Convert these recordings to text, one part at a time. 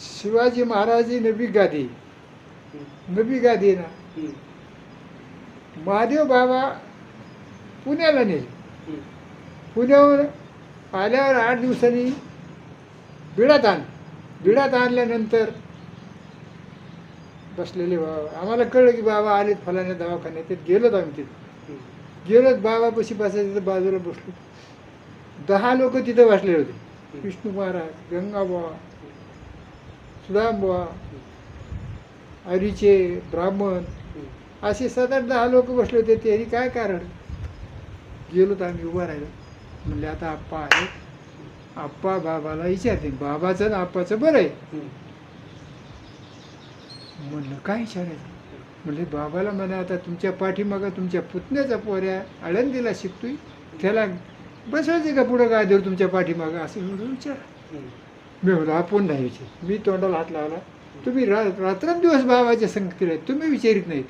शिवाजी महाराजी नबी गादी. नबी गादी ना. महादेव बाबा पुण्याला नेले. पुण्यावर आल्यावर आठ दिवसांनी बिडात आण. बिडात आणल्यानंतर बसलेले बाबा. आम्हाला कळलं की बाबा आलेत फलाने दवाखान्यात. ते गेलोत आम्ही तिथे. गेलोत बाबापाशी बसायचं तिथं बाजूला बसलो. दहा लोक तिथं बसले होते. विष्णू महाराज गंगाबाबा सुदामबुवा अरिचे ब्राह्मण असे सात आठ दहा लोक बसले होते. त्यांनी काय कारण? गेलो तर आम्ही उभा राहिलो. म्हणले आता आप्पा आहे आप्पा बाबाला विचारते. बाबाचं ना आप्पाचं बरं आहे. म्हणलं काय विचारायचं? म्हणले बाबाला म्हणा आता तुमच्या पाठीमागं तुमच्या पुतण्याचा पोऱ्या आळंदीला शिकतोय. त्याला बसवायचे का पुढं काय देऊ तुमच्या पाठीमागं? असं म्हणून विचार मी म्हणलो आपण नाही विचार. मी तोंडाला हात लावला. तुम्ही रा रात्रंदिवस बाबाच्या संगतीला आहेत. तुम्ही विचारित नाहीत.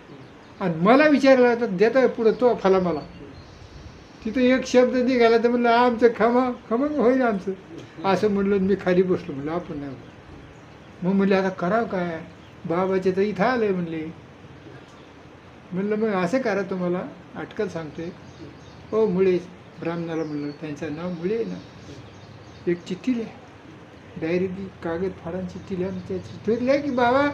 आणि मला विचारला तर देता पुढं तो फला मला. तिथं एक शब्द निघाला तर म्हणलं आमचं खमा खमंग होईल आमचं. असं म्हणलं मी खाली बसलो. म्हणलं आपण नाही होत. मग म्हणले आता करावं काय? बाबाचे तर इथं आलंय. म्हणले. म्हणलं मग असं करा तुम्हाला. अटकल सांगतोय. हो मुळे ब्राह्मणाला म्हणलं त्यांचं नाव मुळे ना. एक चिठ्ठी लिहा. डायरी कागद फाडान चिठ्ठी त्याची आणि त्या की बाबा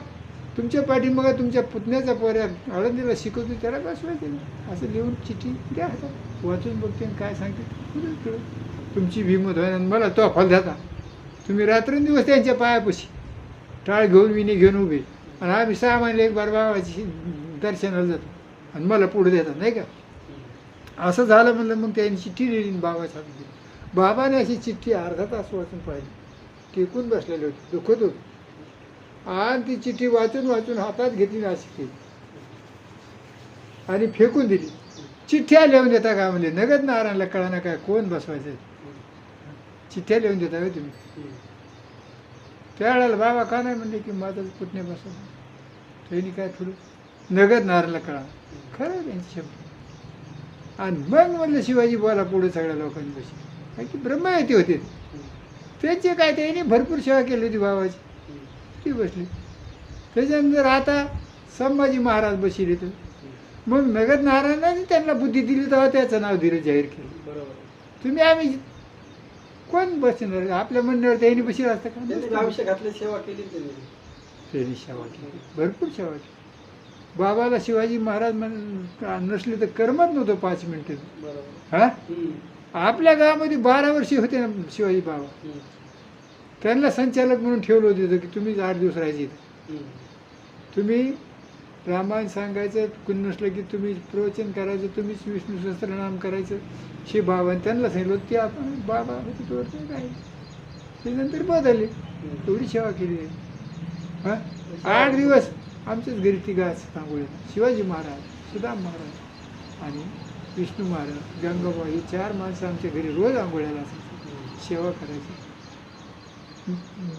तुमच्या पाठीमागा तुमच्या पुतण्याचा पोऱ्या आळंदीला शिकवतो त्याला बसवायचे ना असं लिहून चिठ्ठी द्या हातात वाचून बघते आणि काय सांगते तुमची भीमत होय आणि मला तो फल जाता तुम्ही रात्रंदिवस त्यांच्या पायापाशी टाळ घेऊन विणी घेऊन उभे. आणि आम्ही सहा महिने एक बार बाबाची दर्शनाला जातो. आणि मला पुढे देतात नाही का? असं झालं म्हणलं मग त्यांनी चिठ्ठी लिहिली आणि बाबाच्या हातात दिली बाबाने अशी चिठ्ठी अर्धा तास वाचून पाहिली. टेकून बसलेले होते दुखत होते. आणि ती चिठ्ठी वाचून वाचून हातात घेतली नाशिकची. आणि फेकून दिली. चिठ्ठ्या लिहून देता का म्हणजे नगद नारायणला कळाना काय? कोण बसवायचं चिठ्ठ्या लिहून देता का तुम्ही? त्या वेळेला बाबा का नाही म्हणले की माझं पुतणे बसव त्यांनी काय थोडं नगद नारायणला कळा खरं त्यांचे शब्द. आणि मग म्हणलं शिवाजी बोला पुढे सगळ्या लोकांनी बशी. काय की ब्रह्मयती होते. त्यांचे काय त्यांनी भरपूर सेवा केली होती बाबाची. ती बसली. त्याच्यानंतर आता संभाजी महाराज बसले तर मग नगद नारायणाने त्यांना बुद्धी दिली तेव्हा त्याचं नाव दिलं जाहीर केलं. बरोबर. तुम्ही आम्ही कोण बसणार? आपल्या म्हणण्यावर त्यांनी बशी असतं का? सेवा केली त्यांनी. सेवा केली. भरपूर सेवा केली. बाबाला शिवाजी महाराज म्हण नसले तर करमत नव्हतं पाच मिनिटं. बरोबर. हा. आपल्या गावामध्ये बारा वर्षे होते ना शिवाजी बाबा. त्यांना संचालक म्हणून ठेवलं होतं की तुम्हीच आठ दिवस राहायचे. तुम्ही रामायण सांगायचं कुणी नसलं की तुम्ही प्रवचन करायचं तुम्हीच विष्णू सहस्त्रनाम करायचं शे बाबा त्यांना सांगितलं होतं, ते आपण बाबा होते काय? ते नंतर बदलले. एवढी सेवा केली. आहे हा आठ दिवस आमच्याच घरी ती गाच तांबोळी शिवाजी महाराज सुदाम महाराज आणि विष्णू महाराज गंगाबा ही चार माणसं आमच्या घरी रोज आंघोळ्याला असायची सेवा करायची.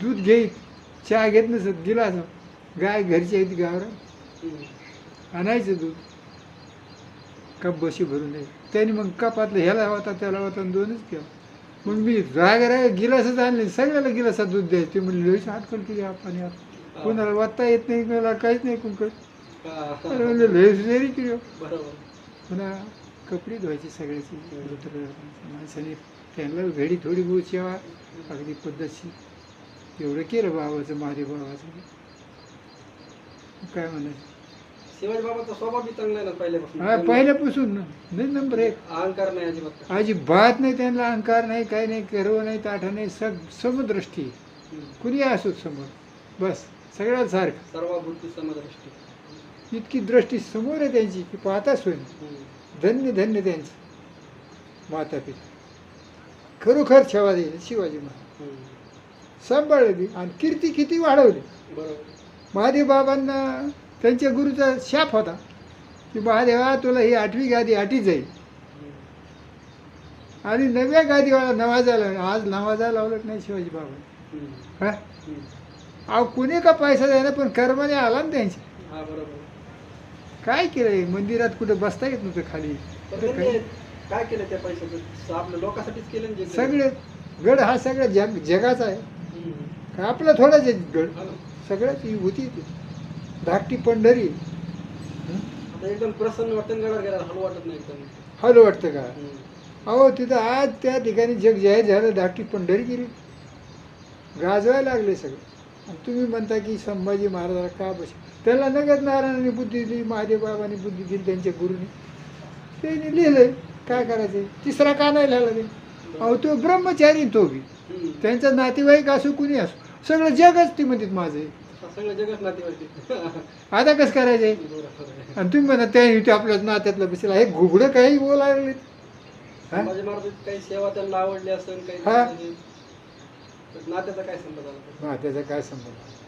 दूध घेईत चहा घेत नसत गिलास गाय घरची आहे ती गावरा. आणायचं दूध. कप बशी भरून ये त्याने मग कपातलं ह्याला होता त्याला होता आणि दोनच केलं मग मी राग राग गिलासच आणले. सगळ्याला गिलासात दूध द्यायचं. ते म्हणले लईच हाटकल केली आपण यार. कोणाला वाचता येत नाही कोणाला काहीच नाही कुंकड लईच जरी केली हो. कपडे धुवायचे सगळ्याची माणसाने त्यांना घडी थोडी सेवा अगदी पद्धतशीर. एवढं केलं बाबाचं महादेव बाबाचं. काय म्हणायचं? पहिल्यापासून? हा पहिल्यापासून नाही नंबर एक. अहंकार नाही अजिबात. अजिबात नाही त्यांना अहंकार नाही काही नाही गर्व नाही ताठा नाही सग समदृष्टी. कुणी असो समोर. बस सगळ्यात सारखं. सर्वभूती समदृष्टी. इतकी दृष्टी समोर आहे त्यांची की पाहताच होईल. धन्य धन्य त्यांचं. माता पिता खरोखर सेवा दिली शिवाजी महाराज. सांभाळली आणि कीर्ती किती वाढवली. महादेव बाबांना त्यांच्या गुरुचा शाप होता की महादेवा तुला ही आठवी गादी आठी जाईल. आणि नव्या गादीवाला नवाजाला आज नवाजा लावलं नाही शिवाजी बाबा. हा. अहो कुणी का पैसा द्यायला पण कर्माने आला ना त्यांचे बरोबर. काय केलंय? मंदिरात कुठं बसता येत नव्हतं खाली? त्यांनी काय केलं त्या पैशाचं? आपल्या लोकांसाठीच केलं ना जे केलं. सगळे गड हा सगळा जग जगाचा आहे. हम्म. का आपला थोडाच आहे गड? हा ना. सगळ्याच ही होती ती. धाकटी पंढरी? आता एकदम प्रसन्न वाटतं गडावर हलू वाटत नाही एकदम. हलो वाटतं का? हम्म. अहो तिथं आज त्या ठिकाणी जग जाहीर झालं धाकटी पंढरी गेली. गाजवायला लागले सगळे. तुम्ही म्हणता की संभाजी महाराजाला का बस त्याला नगद नारायणाने बुद्धी दिली महादेव बाबांनी बुद्धी दिली त्यांच्या गुरुनी. त्यांनी लिहिलंय काय करायचं तिसरा का नाही लिहिला ते अहो तो ब्रह्मचारी तो बी. त्यांचा नातेवाईक असो कुणी असो. सगळं जगच ती म्हणतात माझं. सगळं जगच नातेवाईक. आता कसं करायचंय? बरोबर आणि तुम्ही म्हणा त्या ते आपल्या नात्यातलं बसला. हे घुगडं काही बोलायला काही सेवा त्यांना आवडली असेल काही नात्याचा काय संबंध नात्याचा काय संबंध